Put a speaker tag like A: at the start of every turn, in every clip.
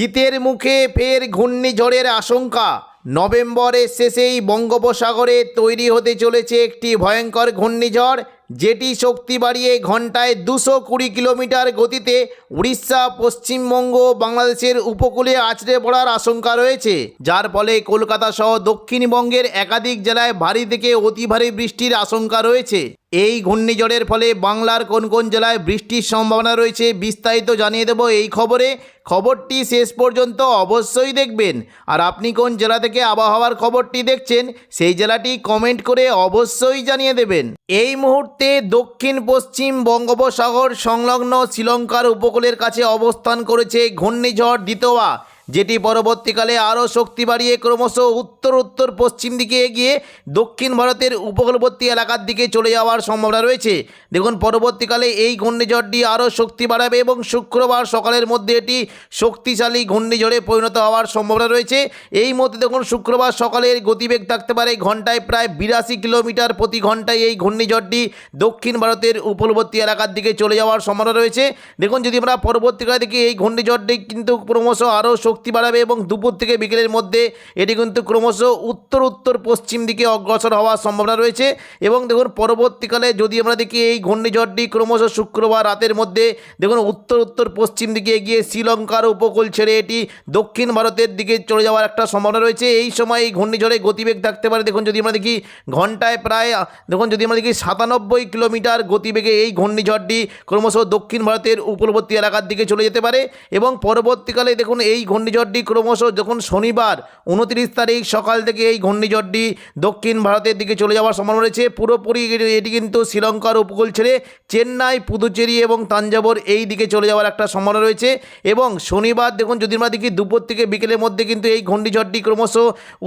A: শীতের মুখে ফের ঘূর্ণিঝড়ের আশঙ্কা। নভেম্বরের শেষেই বঙ্গোপসাগরে তৈরি হতে চলেছে একটি ভয়ঙ্কর ঘূর্ণিঝড়, যেটি শক্তি বাড়িয়ে ঘন্টায় দুশো কুড়ি কিলোমিটার গতিতে উড়িষ্যা, পশ্চিমবঙ্গ বাংলাদেশের উপকূলে আছড়ে পড়ার আশঙ্কা রয়েছে। যার ফলে কলকাতা সহ দক্ষিণবঙ্গের একাধিক জেলায় ভারী থেকে অতি ভারী বৃষ্টির আশঙ্কা রয়েছে। এই ঘূর্ণিঝড়ের ফলে বাংলার কোন কোন জেলায় বৃষ্টির সম্ভাবনা রয়েছে বিস্তারিত জানিয়ে দেব এই খবরে। খবরটি শেষ পর্যন্ত অবশ্যই দেখবেন। আর আপনি কোন জেলা থেকে আবহাওয়ার খবরটি দেখছেন, সেই জেলাটি কমেন্ট করে অবশ্যই জানিয়ে দেবেন। এই মুহূর্তে দক্ষিণ, পশ্চিম বঙ্গোপসাগর সংলগ্ন শ্রীলঙ্কার উপকূলের কাছে অবস্থান করেছে ঘূর্ণিঝড় দিতোয়া। যেটি পরবর্তীকালে আরও শক্তি বাড়িয়ে ক্রমশ উত্তর উত্তর পশ্চিম দিকে এগিয়ে দক্ষিণ ভারতের উপকূলবর্তী এলাকার দিকে চলে যাওয়ার সম্ভাবনা রয়েছে। দেখুন, পরবর্তীকালে এই ঘূর্ণিঝড়টি আরও শক্তি বাড়াবে এবং শুক্রবার সকালের মধ্যে এটি শক্তিশালী ঘূর্ণিঝড়ে পরিণত হওয়ার সম্ভাবনা রয়েছে। এই মধ্যে দেখুন, শুক্রবার সকালের গতিবেগ থাকতে পারে ঘন্টায় প্রায় বিরাশি কিলোমিটার প্রতি ঘন্টায় এই ঘূর্ণিঝড়টি দক্ষিণ ভারতের উপকূলবর্তী এলাকার দিকে চলে যাওয়ার সম্ভাবনা রয়েছে। দেখুন, যদি আমরা পরবর্তীকালে দেখি, এই ঘূর্ণিঝড়টি কিন্তু ক্রমশ আরও শক্তি বাড়াবে এবং দুপুর থেকে বিকেলের মধ্যে এটি কিন্তু ক্রমশ উত্তর উত্তর পশ্চিম দিকে অগ্রসর হওয়ার সম্ভাবনা রয়েছে। এবং দেখুন, পরবর্তীকালে যদি আমরা দেখি এই ঘূর্ণিঝড়টি ক্রমশ শুক্রবার রাতের মধ্যে, দেখুন, উত্তর উত্তর পশ্চিম দিকে এগিয়ে শ্রীলঙ্কার উপকূল ছেড়ে এটি দক্ষিণ ভারতের দিকে চলে যাওয়ার একটা সম্ভাবনা রয়েছে। এই সময় এই ঘূর্ণিঝড়ে গতিবেগ থাকতে পারে। দেখুন, যদি আমরা দেখি ঘন্টায় প্রায়, দেখুন, যদি আমরা দেখি সাতানব্বই কিলোমিটার গতিবেগে এই ঘূর্ণিঝড়টি ক্রমশ দক্ষিণ ভারতের উপকূলবর্তী এলাকার দিকে চলে যেতে পারে। এবং পরবর্তীকালে দেখুন, এই ঘূর্ণিঝড়টি ক্রমশ যখন শনিবার উনত্রিশ তারিখ সকাল থেকে এই ঘূর্ণিঝড়টি দক্ষিণ ভারতের দিকে চলে যাওয়ার সম্ভাবনা রয়েছে। পুরোপুরি এটি কিন্তু শ্রীলঙ্কার উপকূল ছেড়ে চেন্নাই, পুদুচেরি এবং তাঞ্জাবর এই দিকে চলে যাওয়ার একটা সম্ভাবনা রয়েছে এবং শনিবার দেখুন যদি আমরা দেখি দুপুর থেকে বিকেলের মধ্যে কিন্তু এই ঘূর্ণিঝড়টি ক্রমশ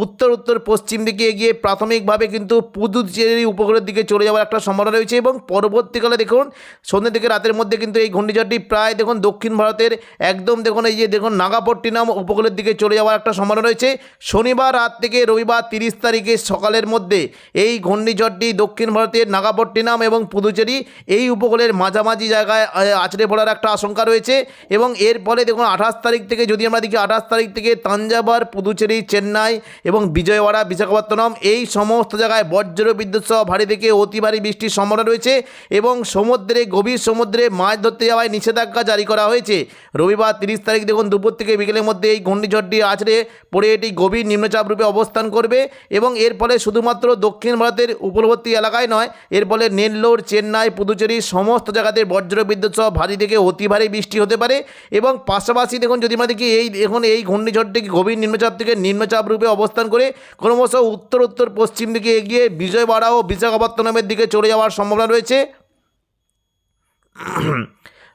A: উত্তর উত্তর, পশ্চিম দিকে এগিয়ে প্রাথমিকভাবে কিন্তু পুদুচেরি উপকূলের দিকে চলে যাওয়ার একটা সম্ভাবনা রয়েছে এবং পরবর্তীকালে দেখুন সন্ধ্যে থেকে রাতের মধ্যে কিন্তু এই ঘূর্ণিঝড়টি প্রায় দেখুন দক্ষিণ ভারতের একদম দেখুন এই যে দেখুন নাগাপট্টিনাম উপকূলের দিকে চলে যাওয়ার একটা সম্ভাবনা রয়েছে। শনিবার রাত থেকে রবিবার তিরিশ তারিখে সকালের মধ্যে এই ঘূর্ণিঝড়টি দক্ষিণ ভারতের নাগাপট্টিনাম এবং পুদুচেরি এই উপকূলের মাঝামাঝি জায়গায় আছড়ে পড়ার একটা আশঙ্কা রয়েছে এবং এর ফলে দেখুন আঠাশ তারিখ থেকে যদি আমরা দেখি আঠাশ তারিখ থেকে তাঞ্জাবার, পুদুচেরি, চেন্নাই এবং বিজয়ওয়াড়া, বিশাখাপত্তনম এই সমস্ত জায়গায় বজ্র বিদ্যুৎ সহ ভারী থেকে অতি ভারী বৃষ্টির সম্ভাবনা রয়েছে এবং সমুদ্রে, গভীর সমুদ্রে মাছ ধরতে যাওয়ায় নিষেধাজ্ঞা জারি করা হয়েছে। রবিবার তিরিশ তারিখ দেখুন দুপুর থেকে বিকেলের মধ্যে এই ঘূর্ণিঝড়টি আছড়ে পড়ে এটি গভীর নিম্নচাপ রূপে অবস্থান করবে এবং এর ফলে শুধুমাত্র দক্ষিণ ভারতের উপকূলবর্তী এলাকায় নয়, এর ফলে নেল্লোর, চেন্নাই, পুদুচেরি সমস্ত জায়গাতে বজ্র বিদ্যুৎ সহ ভারী থেকে অতি ভারী বৃষ্টি হতে পারে এবং পাশাপাশি দেখুন যদি আমরা দেখি এই এখন এই ঘূর্ণিঝড়টি গভীর নিম্নচাপ থেকে নিম্নচাপ রূপে অবস্থান করে ক্রমশ উত্তর উত্তর, পশ্চিম দিকে এগিয়ে বিজয়বাড়া ও বিশাখাপত্তনমের দিকে চলে যাওয়ার সম্ভাবনা রয়েছে।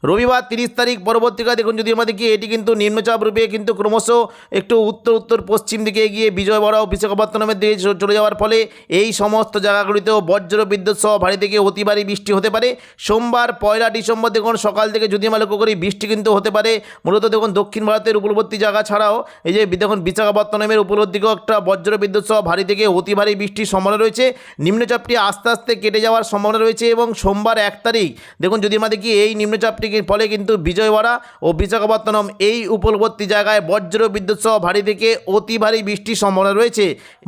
A: রবিবার তিরিশ তারিখ পরবর্তীকালে দেখুন যদি আমরা দেখি এটি কিন্তু নিম্নচাপ রূপে কিন্তু ক্রমশ একটু উত্তর উত্তর, পশ্চিম দিকে এগিয়ে বিজয়বাড়া ও বিশাখাপত্তনমের দিকে চলে যাওয়ার ফলে এই সমস্ত জায়গাগুলিতেও বজ্র বিদ্যুৎ সহ ভারী থেকে অতি ভারী বৃষ্টি হতে পারে। সোমবার পয়লা ডিসেম্বর দেখুন সকাল থেকে যদি আমরা লক্ষ্য করি বৃষ্টি কিন্তু হতে পারে। মূলত দেখুন দক্ষিণ ভারতের উপকূলবর্তী জায়গা ছাড়াও এই যে দেখুন বিশাখাপত্তনমের উপকূলের দিকেও একটা বজ্র বিদ্যুৎ সহ ভারী থেকে অতি ভারী বৃষ্টির সম্ভাবনা রয়েছে। নিম্নচাপটি আস্তে আস্তে কেটে যাওয়ার সম্ভাবনা রয়েছে এবং সোমবার এক তারিখ দেখুন যদি আমরা দেখি এই নিম্নচাপটির ফলে কিন্তু বিজয়ওয়াড়া ও বিশাখাপত্তনম এই উপকূলবর্তী জায়গায় বজ্র বিদ্যুৎ সহ ভারী থেকে অতি ভারী বৃষ্টির সম্ভাবনা রয়েছে।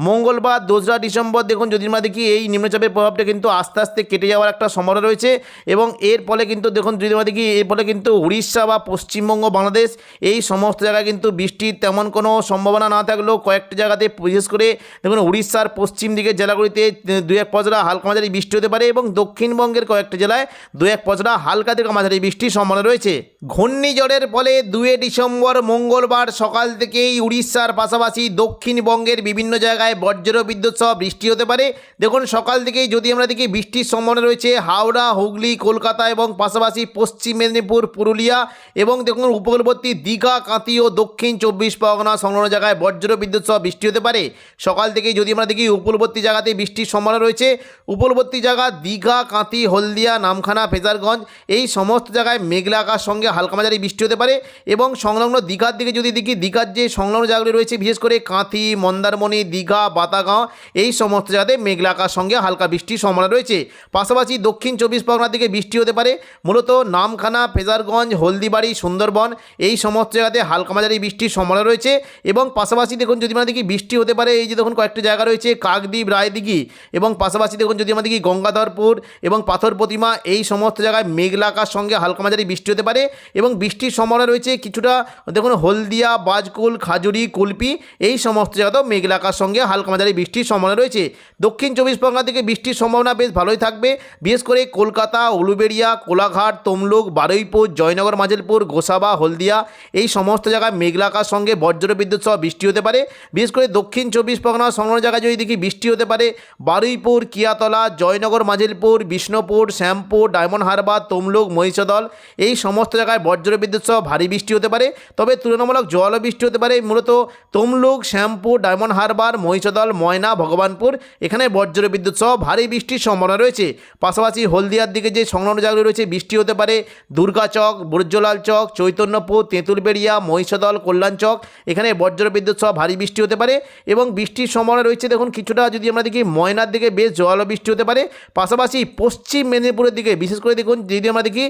A: মঙ্গলবার দোসরা ডিসেম্বর দেখুন, যদি আমরা দেখি এই নিম্নচাপের প্রভাবটা কিন্তু আস্তে আস্তে কেটে যাওয়ার একটা সম্ভাবনা রয়েছে এবং এর ফলে কিন্তু দেখুন, যদি আমরা দেখি এর ফলে কিন্তু উড়িষ্যা বা পশ্চিমবঙ্গ, বাংলাদেশ এই সমস্ত জায়গায় কিন্তু বৃষ্টির তেমন কোনো সম্ভাবনা না থাকলেও কয়েকটি জায়গাতে বিশেষ করে দেখুন, উড়িষ্যার পশ্চিম দিকের জেলাগুলিতে দু এক পজরা হালকা মাঝারি বৃষ্টি হতে পারে এবং দক্ষিণবঙ্গের কয়েকটি জেলায় দু এক পজরা হালকা থেকে মাঝারি বৃষ্টির সম্ভাবনা রয়েছে। ঘূর্ণিঝড়ের ফলে দুয়ে ডিসেম্বর মঙ্গলবার সকাল থেকেই উড়িষ্যার পাশাপাশি দক্ষিণবঙ্গের বিভিন্ন জায়গায় বজ্র বিদ্যুৎ সহ বৃষ্টি হতে পারে। দেখুন, সকাল থেকেই যদি আমরা দেখি, বৃষ্টির সম্ভাবনা রয়েছে হাওড়া, হুগলি, কলকাতা এবং পাশাপাশি পশ্চিম মেদিনীপুর, পুরুলিয়া এবং দেখুন, উপকূলবর্তী দীঘা কাঁতি ও দক্ষিণ চব্বিশ পরগনা সংলগ্ন জায়গায় বজ্র বিদ্যুৎ সহ বৃষ্টি হতে পারে। সকাল থেকেই যদি আমরা দেখি, উপকূলবর্তী জায়গাতে বৃষ্টির সম্ভাবনা রয়েছে। উপকূলবর্তী জায়গা দীঘা কাঁতি হলদিয়া, নামখানা, ফেজারগঞ্জ এই সমস্ত জায়গায় মেঘলা আকাশ সঙ্গে হালকা মাঝারি বৃষ্টি হতে পারে এবং সংলগ্ন দীঘার দিকে যদি দেখি, দীঘার যে সংলগ্ন জায়গাগুলি রয়েছে, বিশেষ করে কাঁথি, মন্দারমণি, দীঘা, বাতাগাঁও, এই সমস্ত জায়গাতে মেঘলা আকাশ সঙ্গে হালকা বৃষ্টির সম্ভাবনা রয়েছে। পাশাপাশি দক্ষিণ চব্বিশ পরগনার দিকে বৃষ্টি হতে পারে, মূলত নামখানা, ফেজারগঞ্জ, হলদিবাড়ি, সুন্দরবন, এই সমস্ত জায়গাতে হালকা মাঝারি বৃষ্টির সম্ভাবনা রয়েছে এবং পাশাপাশি দেখুন, যদি আমরা দেখি, বৃষ্টি হতে পারে, এই যে দেখুন, কয়েকটি জায়গা রয়েছে, কাকদ্বীপ, রায়দিঘি এবং পাশাপাশি দেখুন, যদি আমরা দেখি, গঙ্গাধরপুর এবং পাথর প্রতিমা, এই সমস্ত জায়গায় মেঘলা আকাশ সঙ্গে হালকা মাঝারি বৃষ্টি হতে পারে এবং বৃষ্টির সম্ভাবনা রয়েছে কিছুটা, দেখুন, হলদিয়া, বাজকুল, খাজুরি, কুলপি, এই সমস্ত জায়গাতেও মেঘলা আকাশ সঙ্গে হালকা মাঝারি বৃষ্টির সম্ভাবনা রয়েছে। দক্ষিণ চব্বিশ পরগনা থেকে বৃষ্টির সম্ভাবনা বেশ ভালোই থাকবে, বিশেষ করে কলকাতা, উলুবেড়িয়া, কোলাঘাট, তমলুক, বারুইপুর, জয়নগর মাজেলপুর গোসাবা, হলদিয়া, এই সমস্ত জায়গায় মেঘলা আকাশ সঙ্গে বজ্র বিদ্যুৎ সহ বৃষ্টি হতে পারে। বিশেষ করে দক্ষিণ চব্বিশ পরগনা সংলগ্ন জায়গায় যদি দেখি বৃষ্টি হতে পারে, বারুইপুর, কিয়াতলা, জয়নগর মাজিলপুর বিষ্ণুপুর, শ্যামপুর, ডায়মন্ড হারবার, তমলুক, মহিষদল এই সমস্ত জায়গায় বজ্র বিদ্যুৎ সহ ভারী বৃষ্টি হতে পারে। তবে তুলনামূলক জল বৃষ্টি হতে পারে। মূলত তমলুক, শ্যামপুর, ডায়মন্ড হারবার, মহিষদল, ময়না, ভগবানপুর এখানে বজ্র বিদ্যুৎ সহ ভারী বৃষ্টির সম্ভাবনা রয়েছে। পাশাপাশি হলদিয়ার দিকে যে সংলগ্ন জায়গাগুলি রয়েছে, বৃষ্টি হতে পারে। দুর্গাচক বুর্জলাল চক, চৈতন্যপুর, তেঁতুলবেড়িয়া, মহিষদল, কল্যাণ চক এখানে বজ্র বিদ্যুৎ সহ ভারী বৃষ্টি হতে পারে এবং বৃষ্টির সম্ভাবনা রয়েছে। দেখুন, কিছুটা যদি আমরা দেখি, ময়নার দিকে বেশ জল বৃষ্টি হতে পারে। পাশাপাশি পশ্চিম মেদিনীপুরের দিকে, বিশেষ করে দেখুন, যদি আমরা দেখি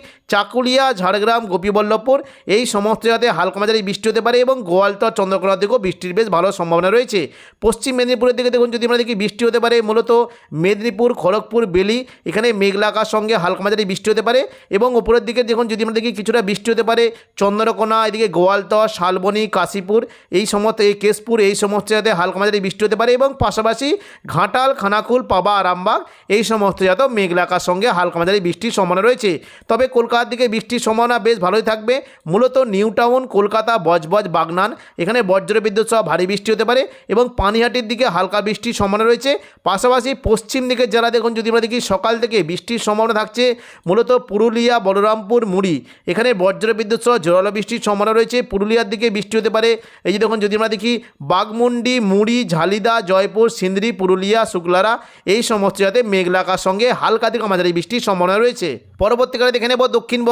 A: চাকুলিয়া ঝাড়গ্রাম, গোপীবল্লভপুর, এই সমস্ত জায়গাতে হালকা মাঝারি বৃষ্টি হতে পারে এবং গোয়ালতর চন্দ্রকোনার দিকেও বৃষ্টির বেশ ভালো সম্ভাবনা রয়েছে। পশ্চিম মেদিনীপুরের দিকে দেখুন, যদি আমরা দেখি বৃষ্টি হতে পারে মূলত মেদিনীপুর, খড়গপুর, বেলি, এখানে মেঘলাকার সঙ্গে হালকা মাঝারি বৃষ্টি হতে পারে এবং উপরের দিকে দেখুন, যদি আমরা দেখি কিছুটা বৃষ্টি হতে পারে চন্দ্রকোনা, এদিকে গোয়ালতর শালবনি, কাশীপুর, এই সমস্ত, এই কেশপুর, এই সমস্ত জায়গাতে হালকা মাঝারি বৃষ্টি হতে পারে এবং পাশাপাশি ঘাটাল, খানাকুল, পাবা, আরামবাগ, এই সমস্ত জায়গাতেও মেঘলাকার সঙ্গে হালকা মাঝারি বৃষ্টির সম্ভাবনা রয়েছে। তবে কলকাতার দিকে বৃষ্টির সম্ভাবনা বেশ ভালোই থাকবে। মূলত নিউ টাউন, কলকাতা, বজবজ, বাগনান, এখানে বজ্র বিদ্যুৎ সহ ভারী বৃষ্টি হতে পারে এবং পানিহাটির দিকে হালকা বৃষ্টির সম্ভাবনা রয়েছে। পাশাপাশি পশ্চিম দিকের যারা দেখুন, যদি আমরা দেখি সকাল থেকে বৃষ্টির সম্ভাবনা থাকছে, মূলত পুরুলিয়া, বলরামপুর, মুড়ি। এখানে বজ্র বিদ্যুৎ সহ জোরালো বৃষ্টির সম্ভাবনা রয়েছে। পুরুলিয়ার দিকে বৃষ্টি হতে পারে। এই যে দেখুন, যদি আমরা দেখি বাগমুন্ডি মুড়ি, ঝালিদা, জয়পুর, সিন্দ্রি, পুরুলিয়া, শুক্লারা, এই সমস্ত জায়গাতে মেঘলা আকাশ সঙ্গে হালকা থেকে মাঝারি বৃষ্টির সম্ভাবনা রয়েছে। পরবর্তীকালে দেখে নেব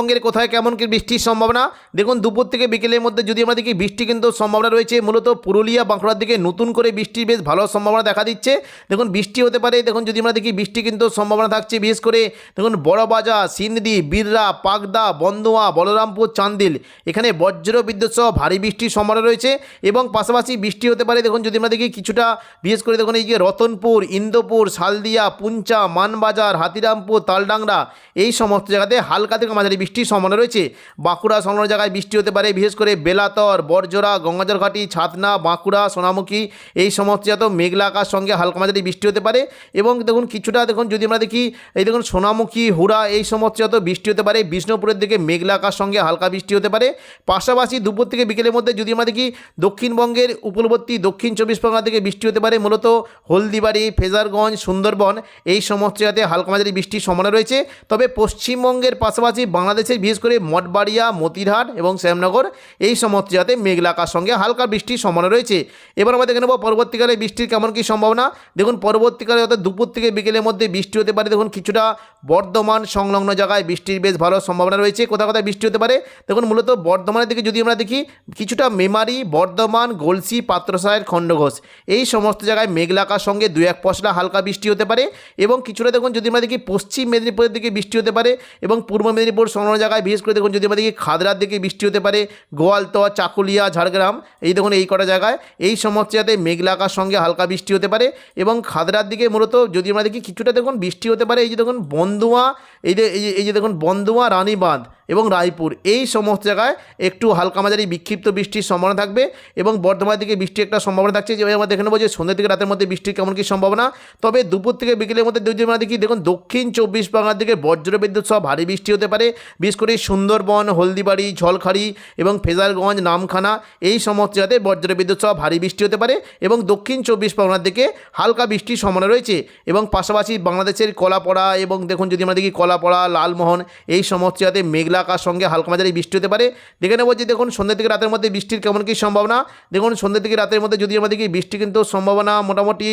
A: দক্ষিণবঙ্গের কোথায় কেমন কি বৃষ্টির সম্ভাবনা? দেখুন, দুপুর থেকে বিকেলের মধ্যে যদি আমরা দেখি, বৃষ্টি কিন্তু সম্ভাবনা রয়েছে। মূলত পুরুলিয়া, বাঁকুড়ার দিকে নতুন করে বৃষ্টির বেশ ভালো সম্ভাবনা দেখা দিচ্ছে। দেখুন, বৃষ্টি হতে পারে। দেখুন, যদি আমরা দেখি, বৃষ্টি কিন্তু সম্ভাবনা থাকছে। বিশেষ করে, দেখুন, বড়বাজার, সিন্দি, বিররা পাকদা বন্দোয়া বলরামপুর, চান্দিল। এখানে বজ্র বিদ্যুৎ সহ ভারী বৃষ্টির সম্ভাবনা রয়েছে এবং পাশাপাশি বৃষ্টি হতে পারে। দেখুন, যদি আমরা দেখি, কিছুটা, বিশেষ করে দেখুন, এই যে রতনপুর, ইন্দোপুর, শালদিয়া, পুঞ্চা, মানবাজার, হাতিরামপুর, তালডাংরা, এই সমস্ত জায়গাতে হালকা থেকে মাঝারি বৃষ্টির সম্ভাবনা রয়েছে। বাঁকুড়া সংলগ্ন জায়গায় বৃষ্টি হতে পারে, বিশেষ করে বেলাতর, বরজোড়া গঙ্গাজরঘাটি ছাতনা, বাঁকুড়া, সোনামুখী, এই সমস্ত জাত মেঘলা আকাশ সঙ্গে হালকা মাঝারি বৃষ্টি হতে পারে। এবং দেখুন, কিছুটা দেখুন, যদি আমরা দেখি, এই দেখুন, সোনামুখী, হুড়া, এই সমস্ত জাত বৃষ্টি হতে পারে। বিষ্ণুপুরের দিকে মেঘলা আকাশ সঙ্গে হালকা বৃষ্টি হতে পারে। পাশাপাশি দুপুর থেকে বিকেলের মধ্যে যদি আমরা দেখি, দক্ষিণবঙ্গের উপকূলবর্তী, দক্ষিণ চব্বিশ পরগনা থেকে বৃষ্টি হতে পারে। মূলত হলদিবাড়ি, ফেজারগঞ্জ, সুন্দরবন, এই সমস্ত জাতে হালকা মাঝারি বৃষ্টির সম্ভাবনা রয়েছে। তবে পশ্চিমবঙ্গের পাশাপাশি বাংলাদেশের বিশেষ করে মঠবাড়িয়া, মতিরহাট এবং শ্যামনগর, এই সমস্ত জায়গাতে মেঘলা আকাশ সঙ্গে হালকা বৃষ্টির সম্ভাবনা রয়েছে। এবার আমরা দেখে নেব পরবর্তীকালে বৃষ্টির কেমন কী সম্ভাবনা। দেখুন, পরবর্তীকালে অর্থাৎ দুপুর থেকে বিকেলের মধ্যে বৃষ্টি হতে পারে। দেখুন, কিছুটা বর্ধমান সংলগ্ন জায়গায় বৃষ্টির বেশ ভালো সম্ভাবনা রয়েছে। কোথাও কোথায় বৃষ্টি হতে পারে? দেখুন, মূলত বর্ধমানের দিকে যদি আমরা দেখি, কিছুটা মেমারি, বর্ধমান, গলসি পাত্রসায়ের খণ্ডঘোষ, এই সমস্ত জায়গায় মেঘলা আকাশ সঙ্গে দু এক পশলা হালকা বৃষ্টি হতে পারে। এবং কিছুটা দেখুন, যদি আমরা দেখি, পশ্চিম মেদিনীপুরের দিকে বৃষ্টি হতে পারে এবং পূর্ব মেদিনীপুর সংলগ্ন জায়গায়, বিশেষ করে দেখুন যদি আমরা দেখি খাদরার দিকে বৃষ্টি হতে পারে, গোয়ালতোয়া, চাকুলিয়া, ঝাড়গ্রাম, এই দেখুন এই কটা জায়গায়, এই সমস্ত জায়গাতে মেঘলা আকার সঙ্গে হালকা বৃষ্টি হতে পারে এবং খাদরার দিকে মূলত যদি আমরা দেখি কিছুটা দেখুন বৃষ্টি হতে পারে, এই যে দেখুন বন্দুয়া এই যে- এই যে দেখুন বন্দুয়া রানীবাঁধ এবং রায়পুর। এই সমস্ত জায়গায় একটু হালকা মাঝারি বিক্ষিপ্ত বৃষ্টির সম্ভাবনা থাকবে এবং বর্ধমানের দিকে বৃষ্টির একটা সম্ভাবনা থাকছে যে আমরা দেখে নেব যে সন্ধ্যে থেকে রাতের মধ্যে বৃষ্টির কেমন কী সম্ভাবনা। তবে দুপুর থেকে বিকেলের মধ্যে যদি আমরা দেখি দেখুন, দক্ষিণ চব্বিশ পরগনার দিকে বজ্র বিদ্যুৎ সহ ভারী বৃষ্টি হতে পারে। বিশেষ করে সুন্দরবন, হলদিবাড়ি, ঝলখাড়ি এবং ফেজারগঞ্জ নামখানা এই সমস্ত জায়গাতে বজ্র বিদ্যুৎ সহ ভারী বৃষ্টি হতে পারে এবং দক্ষিণ চব্বিশ পরগনার দিকে হালকা বৃষ্টির সম্ভাবনা রয়েছে এবং পাশাপাশি বাংলাদেশের কলাপড়া এবং দেখুন যদি আমরা দেখি কলাপড়া, লালমোহন এই সমস্ত জায়গাতে মেঘলা আকাশ সঙ্গে হালকা মাঝারি বৃষ্টি হতে পারে। দেখে নেব যে দেখুন সন্ধ্যা থেকে রাতের মধ্যে বৃষ্টির কেমন কী সম্ভাবনা। দেখুন সন্ধ্যা থেকে রাতের মধ্যে যদি আমরা দেখি, বৃষ্টি কিন্তু সম্ভাবনা মোটামুটি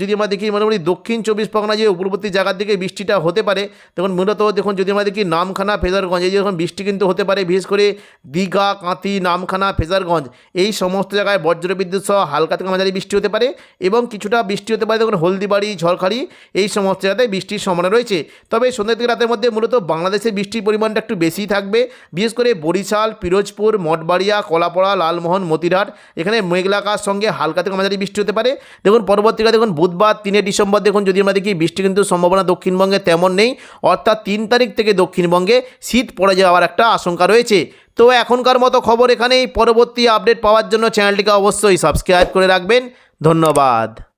A: যদি আমরা দেখি মোটামুটি দক্ষিণ চব্বিশ পরগনা যে উপকূলবর্তী জায়গার দিকে বৃষ্টিটা হতে পারে, দেখুন, মূলত দেখুন, যদি আমরা দেখি নামখানা ফেজারগঞ্জ, এই যে দেখুন, বৃষ্টি কিন্তু হতে পারে, বিশেষ করে দীঘা, কাঁথি, নামখানা, ফেজারগঞ্জ, এই সমস্ত জায়গায় বজ্রবিদ্যুৎ সহ হালকা থেকে মাঝারি বৃষ্টি হতে পারে এবং কিছুটা বৃষ্টি হতে পারে, দেখুন, হলদিবাড়ি, ঝড়খালি, এই সমস্ত জায়গায় বৃষ্টির সম্ভাবনা রয়েছে। তবে সন্ধ্যা থেকে রাতের মধ্যে মূলত বাংলাদেশে বৃষ্টির পরিমাণটা একটু বেশি থাকবে। বিশেষ করে বরিশাল, পিরোজপুর, মঠবাড়িয়া, কলাপাড়া, লালমোহন, মতিরহাট, এখানে মেঘলাকার সঙ্গে হালকা থেকে মাঝারি বৃষ্টি হতে পারে। দেখুন, পরবর্তীকালে দেখুন, বুধবার, তিনে ডিসেম্বর, দেখুন, যদি আমরা দেখি, বৃষ্টি কিন্তু সম্ভাবনা দক্ষিণবঙ্গে তেমন নেই। অর্থাৎ তিন তারিখ থেকে দক্ষিণবঙ্গে শীত পড়ে যাওয়ার একটা আশঙ্কা রয়েছে। তো এখনকার মতো খবর এখানেই। পরবর্তী আপডেট পাওয়ার জন্য চ্যানেলটিকে অবশ্যই সাবস্ক্রাইব করে রাখবেন। ধন্যবাদ।